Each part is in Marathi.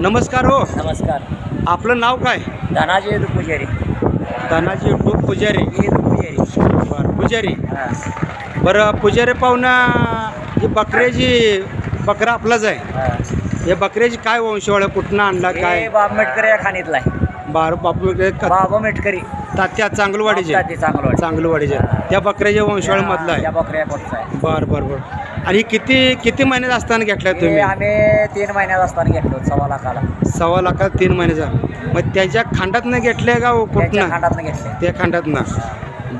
नमस्कार हो. नमस्कार. आपलं नाव काय? धनाजी येदू पुजारी. तानाजी टोप पुजारी. येदू पुजारी. बरं पुजारी. बरं पुजारी पाहुणा ही बकऱ्याची बकरा आपलाच आहे. हा. हे बकऱ्याची काय वंशवळ आहे? कुठनं आणला काय? बाब मेटकरी या खाणीतला आहे. बार बापू बाबा मेटकरी. तात्या चांगलवाडीचे. ते चांगलं चांगलवाडीचे. त्या बकऱ्याच्या वंशवळ मधला त्या आहे बकऱ्या कोणचा आहे. बर बर बर. आणि किती किती महिन्यात असताना घेतलाय हे तुम्ही? आम्ही तीन महिन्यात असताना घेतलो सव्वा लाखाला. सव्वा लाखात तीन महिन्याचा. मग त्याच्या खांडात घेतले का त्याच्या कुठनं खांडात घेतले त्या खंडात ना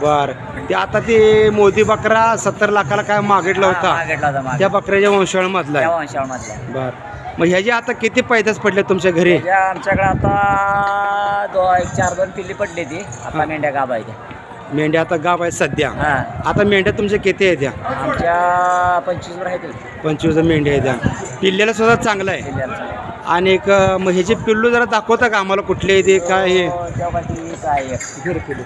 बर. ते आता ते मोदी बकरा सत्तर लाखाला काय मागितला होता? मागितला होता मागे. त्या बकऱ्याच्या वंशवळ मधला त्या बर. मग ह्याचे आता किती पैदास पडले तुमच्या घरी? त्याच्या आमच्याकडे आता दो एक चार दोन पिल्ली पडली ती आता मेंढ्या गाब आहे त्या मेंढ्या आता गाव आहे सध्या. हा. आता मेंढ्या तुमच्या किती आहेत त्या आमच्या पंचवीस वर आहेत. पंचवीस मेंढ्या आहेत त्या पिल्ल्याला सुद्धा चांगलं आहे. आणि एक अं, मग ह्याचे पिल्लू जरा दाखवता का आम्हाला कुठले आहे ते काय हे? हो, तेव्हा ती काय आहे, गिर पिल्लू.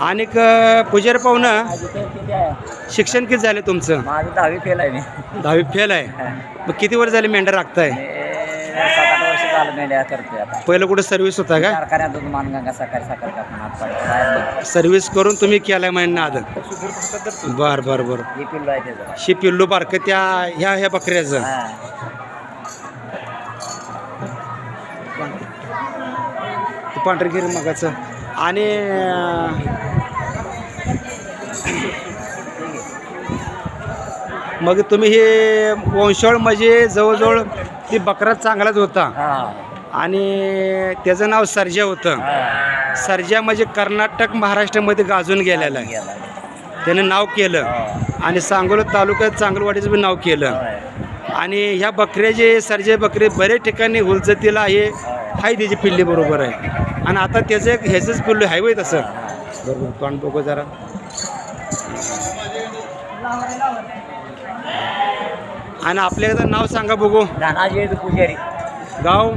आणि एक, अं, पुजारी पाहुणं माझी तर किती आहे? शिक्षण किती झालं तुमचं? माझं दहावी फेल आहे मी. दहावी फेल आहे. हा. मग किती वर्ष झाले मेंढ्या राखताय? करतोय आता. पहिलं कुठं सर्व्हिस होता का? कारखान्यात दूध मानगंगा सकाळी सकाळी आपण सर्व्हिस करून तुम्ही केलाय महिना आध बर बर बर. हे पिल्लू आहे त्याचं. शे पिल्लू बारकं त्या ह्या ह्या बकऱ्याचं. पांढरगिरी मगाचं. आणि मग तुम्ही हे वंशावळ म्हणजे जवळजवळ ती बकरा चांगलाच होता हा. आणि त्याचं नाव सर्जा होतं हा. सर्जा म्हणजे कर्नाटक महाराष्ट्रामध्ये गाजून गेलेला आहे गेला. त्यानं नाव केलं हो. आणि सांगोला तालुक्यात चांगलवाडीचं बी नाव केलं. आणि ह्या बकऱ्याचे सर्जे बकरे बरेच ठिकाणी हुलजतीला आहे हाय त्याची पिल्ली बरोबर आहे आणि आता त्याचं एक ह्याचंच पिल्लू आहे वय तसं बरोबर तोंड बघू जरा आणि आपल्याकडं नाव सांगा बघू. धनाजी पुजारी. गाव?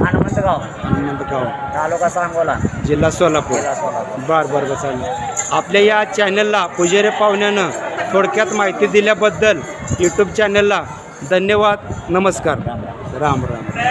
हनुमंत गाव हनुमंत गाव तालुका सांगोला. जिल्हा सोलापूर. जिल्हा सोलापूर. बर बर बर चालेल. आपल्या या चॅनलला पुजारी पाहुण्यानं थोडक्यात माहिती दिल्याबद्दल यूट्यूब चॅनलला धन्यवाद नमस्कार. राम राम.